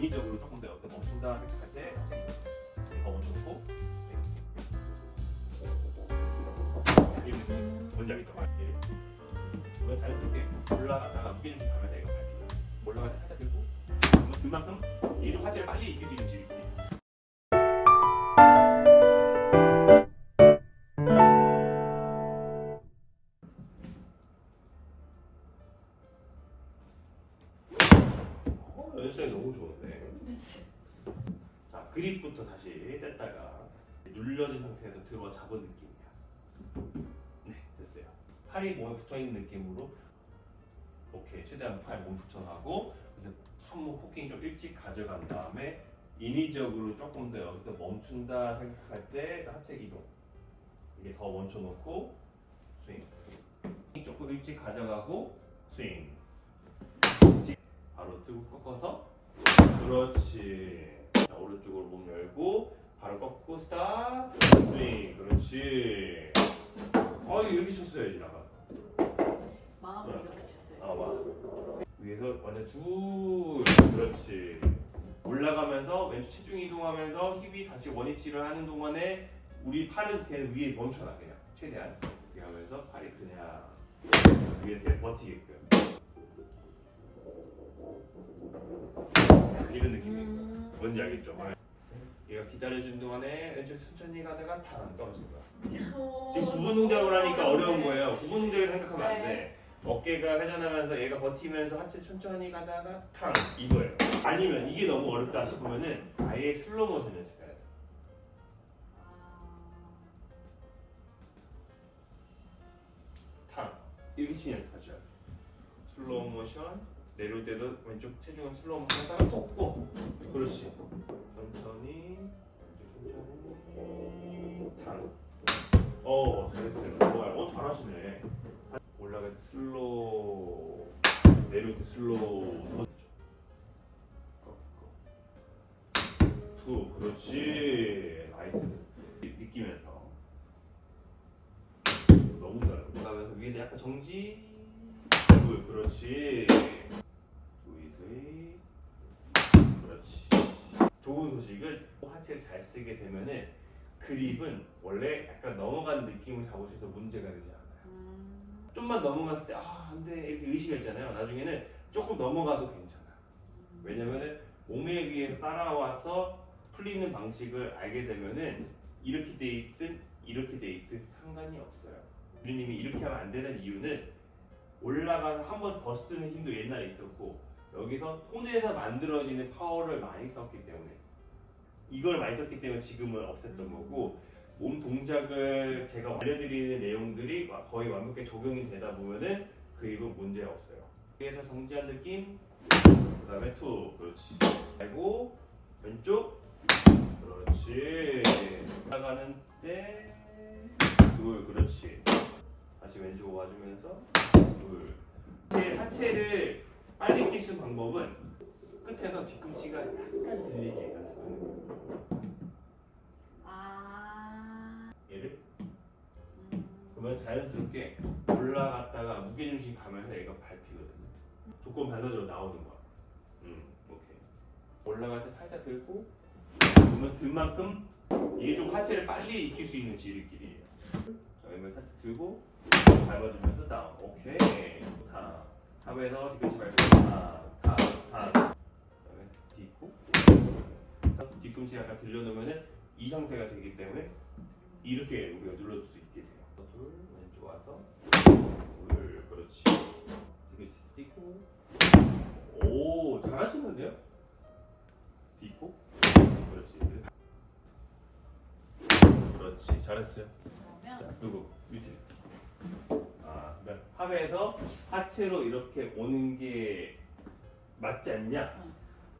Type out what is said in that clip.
인위적으로 조금 더 옆에 멈춘다 생각할 때 하체 더 멈춰놓고 이 느낌. 뭔지 알겠죠? 자연스럽게 올라가다가 무게를 좀 가면서 이거 때 살짝 들고 그만큼 이게 좀 하체를 빨리 이길 수 있는 질이 연습이 너무 좋은데. 자, 그립부터 다시 뗐다가 눌려진 상태에서 들어 잡은 느낌이야. 네, 됐어요. 팔이 몸에 붙어 있는 느낌으로 오케이 최대한 팔 몸 붙여가고 이제 손목 포킹 좀 일찍 가져간 다음에 인위적으로 조금 더 여기서 멈춘다 생각할 때 하체 이동 이게 더 멈춰놓고 스윙 조금 일찍 가져가고 스윙 바로 뜨고 꺾어서 그렇지. 자, 오른쪽으로 몸 열고 바로 꺾고 스탑 스윙. 그렇지. 어 이렇게 쳤어야지 나가 마음을 이렇게 쳤어요. 아 맞아 위에서 완전 둘 그렇지. 올라가면서 왼쪽 체중 이동하면서 힙이 다시 원위치를 하는 동안에 우리 팔은 그냥 위에 멈춰놔 그냥. 최대한. 이렇게 하면서 팔이 그냥 위에 버티게끔 뭔지 알겠죠? 얘가 기다려준 동안에 왼쪽 천천히 가다가 탁 떨어진 거야 지금 구분 동작을 하니까 어려운 거예요. 구분 동작을 생각하면 안 돼. 어깨가 회전하면서 얘가 버티면서 하체 천천히 가다가 탕 이거예요. 아니면 이게 너무 어렵다 싶으면은 아예 슬로우 모션 연습해야 돼. 탕 이렇게 치는 연습하셔야 돼. 슬로우 모션 내려올 때도 왼쪽 체중은 슬로우 모션 하다가 톡고 그렇지. 천천히 천천히 탕. 어 잘했어요. 좋아요. 어 잘하시네. 올라갈 때 슬로우 내려올 때 슬로우 투 그렇지 나이스 느끼면서 너무 잘해 올라가면서 위에서 약간 정지 둘 그렇지 스윗 그렇지 좋은 소식은 하체를 잘 쓰게 되면은 그립은 원래 약간 넘어가는 느낌을 잡으셔도 문제가 되지 않아요. 음. 좀만 넘어갔을 때 아 안돼 이렇게 의심했잖아요. 나중에는 조금 넘어가도 괜찮아 왜냐면은 몸에 의해 따라와서 풀리는 방식을 알게 되면은 이렇게 돼 있든 이렇게 돼 있든 상관이 없어요. 유리님이 이렇게 하면 안 되는 이유는 올라가서 한 번 더 쓰는 힘도 옛날에 있었고 여기서 손에서 만들어지는 파워를 많이 썼기 때문에 이걸 많이 썼기 때문에 지금은 없앴던 거고 몸 동작을 제가 알려드리는 내용들이 와- 거의 완벽하게 적용이 되다 보면은 그 입은 문제 없어요. 위에서 정지한 느낌, 그 다음에 투, 그렇지. 그리고 왼쪽, 그렇지. 올라가는 때, 둘, 그렇지. 다시 왼쪽 와주면서 둘. 제 하체를 빨리 낄수 방법은 끝에서 뒤꿈치가 약간 들리게 연습하는 거예요. 아. 얘를 음. 그러면 자연스럽게 올라갔다가 무게중심 가면서 얘가 밟히거든요. 조건 반사적으로 나오는 거야. 음, 오케이. 올라갈 때 살짝 들고 그러면 들만큼 이게 좀 하체를 빨리 익힐 수 있는 지름길이에요. 자, 그러면 살짝 들고 밟아주면서 다운. 오케이. 다. 탑에서 뒤꿈치 밟고 다, 다, 다. 그다음에 딛고 뒤꿈치 약간 들려놓으면은 이 상태가 되기 때문에 이렇게 우리가 눌러줄 수 있게 돼요. 둘 왼쪽 와서 둘 그렇지. 이렇게 뛰고 오 잘하시는데요? 뛰고 그렇지. 그렇지 잘했어요. 자 그리고 밑에 탑에서 하체로 이렇게 오는 게 맞지 않냐? 응.